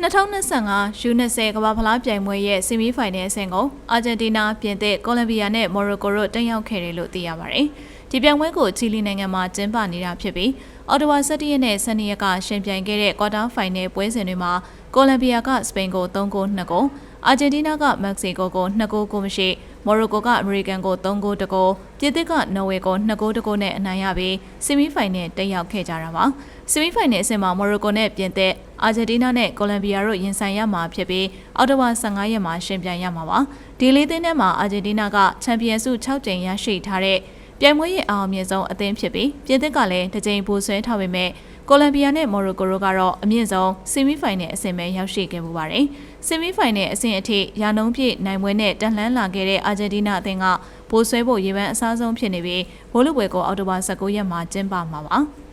2025 U20 ကမ္ဘာဖလားပြိုင်ပွဲရဲ့ဆီမီဖိုင်နယ်အဆင့်ကိုအာဂျင်တီးနားပြင်သစ်ကိုလံဘီယာနဲ့မော်ရိုကိုတို့တက်ရောက်ခဲ့တယ်လို့သိရပါတယ်။ဒီပြိုင်ပွဲကိုချီလီနိုင်ငံမှာကျင်းပနေတာဖြစ်ပြီးအော်တိုဝါ17ရက်နဲ့12ရက်ကရှင်ပြိုင်ခဲ့တဲ့ကွာတာဖိုင်နယ်ပွဲစဉ်တွေမှာကိုလံဘီယာကစပိန်ကို3ဂိုး2ဂိုး အာဂျင်တီးနားကမက္ကဆီကိုကို2ဂိုးကိုမရှိမော်ရိုကိုကအမေရိကန်ကို3ဂိုးတကိုပြင်သစ်ကနော်ဝေကို2ဂိုးတကိုနဲ့အနိုင်ရပြီးဆီမီဖိုင်နယ်တက်ရောက်ခဲ့ကြတာပါဆီမီဖိုင်နယ်အဆင့်မှာမော်ရိုကိုနဲ့ပြင်သစ်အာဂျင်တီးနားနဲ့ကိုလံဘီယာတို့ရင်ဆိုင်ရမှာဖြစ်ပြီးအော်တိုဝါ15ရက်မှာရှင်ပြိုင်ရမှာပါဒီလေးသင်းထဲမှာအာဂျင်တီးနားကချန်ပီယံဆု6ကြိမ်ရရှိထားတဲ့ပြိုင်ပွဲရဲ့အောင်အမြင့်ဆုံးအသင်းဖြစ်ပြီးပြင်သစ်ကလည်းတစ်ကြိမ်ပိုဆွဲထားပေမဲ့ ကိုလံဘီယာနဲ့မော်ရိုကိုတို့ကတော့အမြင့်ဆုံးဆီမီဖိုင်နယ်အဆင့်ပဲရောက်ရှိခဲ့မှုပါတယ်။ဆီမီဖိုင်နယ်အဆင့်အထိရာနှုန်းပြည့်နိုင်ပွဲနဲ့တက်လှမ်းလာခဲ့တဲ့အာဂျင်တီးနားအသင်းကဘိုးဆွဲဖို့ရေပန်းအစားဆုံးဖြစ်နေပြီးဘိုးလူပွဲကိုအော်တိုဘာ19ရက်မှာကျင်းပမှာပါ။